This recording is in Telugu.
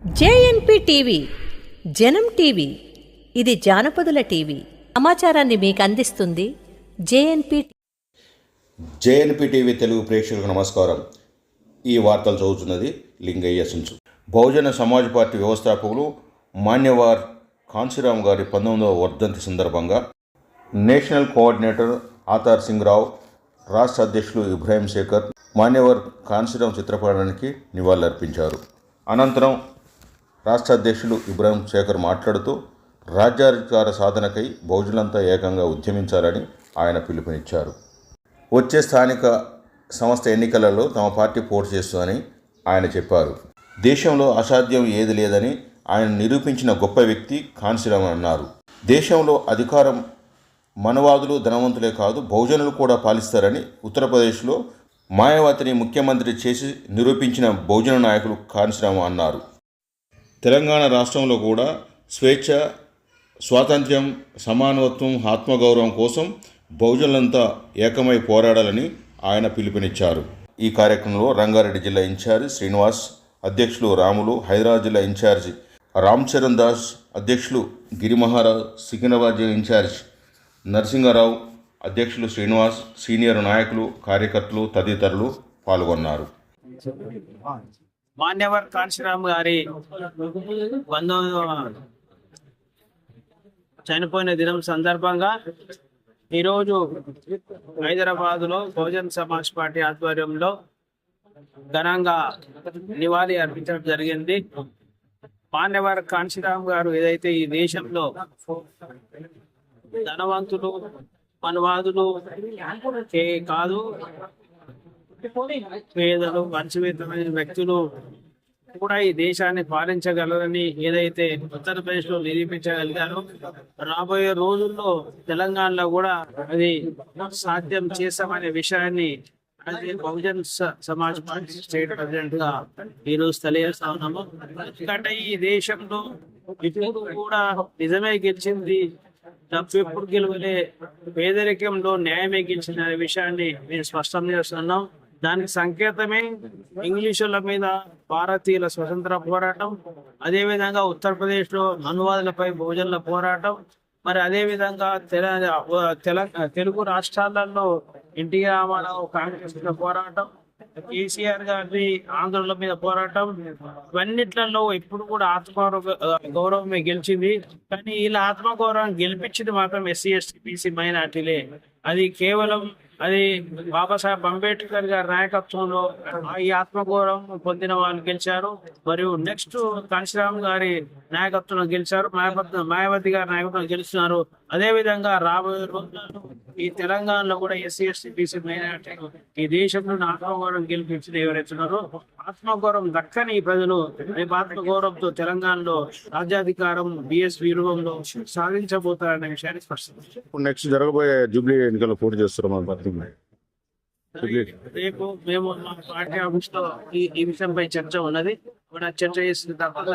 జేఎన్పి టీవీ జనం టీవీ ఇది జానపదుల టీవీ. సమాచారాన్ని మీకు అందిస్తుంది జేఎన్పి జేఎన్పి టీవీ తెలుగు ప్రేక్షకులకు నమస్కారం. ఈ వార్తలు చదువుతున్నది లింగయ్య సంచు. బహుజన సమాజ్ పార్టీ వ్యవస్థాపకులు మాన్యవార్ కాంశీరామ్ గారి పంతొమ్మిదవ వర్ధంతి సందర్భంగా నేషనల్ కోఆర్డినేటర్ ఆతార్ సింగ్ రావు రాష్ట్ర అధ్యక్షులు ఇబ్రాహీం శేఖర్ మాన్యవర్ కాంశీరామ్ చిత్రపటానికి నివాళులర్పించారు. అనంతరం రాష్ట్ర అధ్యక్షులు ఇబ్రాహిం శేఖర్ మాట్లాడుతూ రాజ్యాధికార సాధనకై బౌజులంతా ఏకంగా ఉద్యమించాలని ఆయన పిలుపునిచ్చారు. వచ్చే స్థానిక సంస్థ ఎన్నికలలో తమ పార్టీ పోటీ చేస్తుందని ఆయన చెప్పారు. దేశంలో అసాధ్యం ఏది లేదని ఆయన నిరూపించిన గొప్ప వ్యక్తి కాన్సీరామ్ అన్నారు. దేశంలో అధికారం మనవాదులు ధనవంతులే కాదు బహుజనులు కూడా పాలిస్తారని ఉత్తరప్రదేశ్లో మాయావతిని ముఖ్యమంత్రి చేసి నిరూపించిన బహుజన నాయకులు కాన్సీరామ్ అన్నారు. తెలంగాణ రాష్ట్రంలో కూడా స్వేచ్ఛ స్వాతంత్ర్యం సమానత్వం ఆత్మగౌరవం కోసం బహుజనులంతా ఏకమై పోరాడాలని ఆయన పిలుపునిచ్చారు. ఈ కార్యక్రమంలో రంగారెడ్డి జిల్లా ఇన్ఛార్జ్ శ్రీనివాస్ అధ్యక్షులు రాములు హైదరాబాద్ జిల్లా ఇన్ఛార్జ్ రామ్ చరణ్ దాస్ అధ్యక్షులు గిరిమహారావు సికింద్రాబాద్ జిల్లా ఇన్ఛార్జ్ నరసింహారావు అధ్యక్షులు శ్రీనివాస్ సీనియర్ నాయకులు కార్యకర్తలు తదితరులు పాల్గొన్నారు. మాన్యవర్ కాంశీరామ్ గారి వంద చనిపోయిన దినం సందర్భంగా ఈరోజు హైదరాబాదులో బహుజన్ సమాజ్ పార్టీ ఆధ్వర్యంలో ఘనంగా నివాళి అర్పించడం జరిగింది. మాన్యవర్ కాంశీరామ్ గారు ఏదైతే ఈ దేశంలో ధనవంతులు మనవాదులు ఏ కాదు పేదలు వంచవేతమైన వ్యక్తులు కూడా ఈ దేశాన్ని పాలించగలరని ఏదైతే ఉత్తరప్రదేశ్లో నిరూపించగలిగారో రాబోయే రోజుల్లో తెలంగాణలో కూడా అది సాధ్యం చేస్తామనే విషయాన్ని అది బహుజన్ సమాజ్ పార్టీ స్టేట్ ప్రెసిడెంట్గా ఈరోజు తెలియజేస్తా ఉన్నాము. ఎందుకంటే ఈ దేశంలో ఇప్పుడు కూడా నిజమే గెలిచింది డబ్బు ఎప్పుడు గెలవలే పేదరికంలో న్యాయమే గెలిచిన అనే విషయాన్ని మేము స్పష్టం చేస్తున్నాం. దానికి సంకేతమే ఇంగ్లీషుల మీద భారతీయుల స్వతంత్ర పోరాటం అదేవిధంగా ఉత్తరప్రదేశ్లో అనువాదులపై బహుజనుల పోరాటం మరి అదే విధంగా తెల తెల- తెలుగు రాష్ట్రాలలో ఎన్టీ రామారావు కాంగ్రెస్ మీద పోరాటం కేసీఆర్ గారి ఆంధ్రుల మీద పోరాటం ఇవన్నిట్లలో ఇప్పుడు కూడా ఆత్మ గౌరవమే గెలిచింది. కానీ వీళ్ళ ఆత్మగౌరవం గెలిపించింది మాత్రం ఎస్సీ ఎస్టీ బీసీ మైనార్టీలే. అది కేవలం అది బాబాసాహెబ్ అంబేద్కర్ గారి నాయకత్వంలో ఈ ఆత్మగౌరవం పొందిన వాళ్ళు గెలిచారు. మరియు నెక్స్ట్ కాంశీరామ్ గారి నాయకత్వంలో గెలిచారు. మాయావతి మాయావతి గారి నాయకత్వంలో గెలుస్తున్నారు. అదే విధంగా రాబోయే రోజుల్లో ఈ తెలంగాణలో కూడా ఎస్సీ ఎస్టీ బీసీ మైనార్టీ ఈ దేశంలో ఆత్మగౌరవం గెలిపించిన ఎవరైతే ఉన్నారో ఆత్మగౌరవం దక్కని ఈ ప్రజలు రేపు ఆత్మగౌరవంతో తెలంగాణలో రాజ్యాధికారం బిఎస్పీ రూపంలో సాధించబోతారనే విషయాన్ని స్పష్టం ఇప్పుడు నెక్స్ట్ జరగబోయే జూబ్లీ ఎన్నికల్లో పోటీ చేస్తున్నాం జూబ్లీ రేపు మేము మా పార్టీ ఆఫీస్లో ఈ విషయంపై చర్చ ఉన్నది. కూడా చర్చ చేసిన తర్వాత